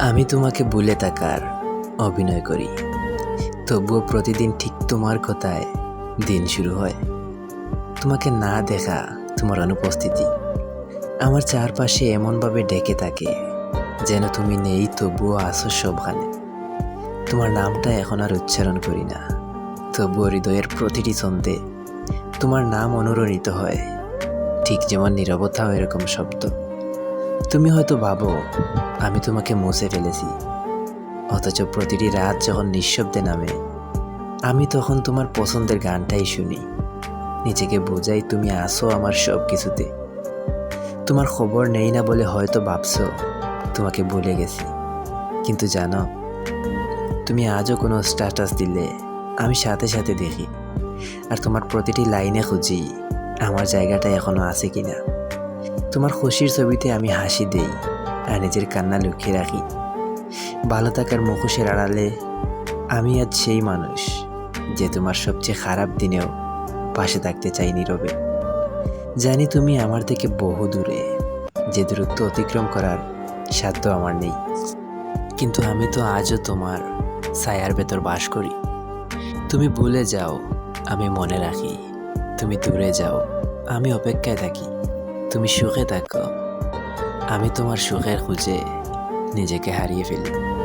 আমি তোমাকে ভুলে থাকার অভিনয় করি। তবুও প্রতিদিন ঠিক তোমার কথায় দিন শুরু হয়। তোমাকে না দেখা তোমার অনুপস্থিতি। আমার চারপাশে এমনভাবে ডেকে থাকে যেন তুমি নেই, তবুও আসো সবখানে। তোমার নামটা এখন আর উচ্চারণ করি না। তবুও হৃদয়ের প্রতিটি ছন্দে তোমার নাম অনুরণিত হয়। ঠিক যেমন নীরবতাও এরকম শব্দ। তুমি হয়তো ভাবো, আমি তোমাকে মুছে ফেলেছি। অথচ প্রতিটি রাত যখন নিঃশব্দে নামে, আমি তখন তোমার পছন্দের গানটাই শুনি। নিজেকে বোঝাই তুমি আসো আমার সব কিছুতে তোমার খবর নেই না বলে হয়তো ভাবছ, তোমাকে ভুলে গেছি। কিন্তু জানো, তুমি আজও কোনো স্ট্যাটাস দিলে আমি সাথে সাথে দেখি। আর তোমার প্রতিটি লাইনে খুঁজি, আমার জায়গাটা এখনও আছে কিনা। তোমার খুশির ছবিতে আমি হাসি দেই আর নিজের কান্না লুকিয়ে রাখি। ভালো থাকার মুখোশের আড়ালে আমি আজ সেই মানুষ যে তোমার সবচেয়ে খারাপ দিনেও পাশে থাকতে চাই নীরবে। জানি তুমি আমার থেকে বহু দূরে, যে দূরত্ব অতিক্রম করার সাধ্য আমার নেই। কিন্তু আমি তো আজও তোমার ছায়ার ভেতর বাস করি। তুমি ভুলে যাও, আমি মনে রাখি। তুমি দূরে যাও, আমি অপেক্ষায় থাকি। তুমি সুখে থাকো। আমি তোমার সুখের খুঁজে নিজেকে হারিয়ে ফেলি।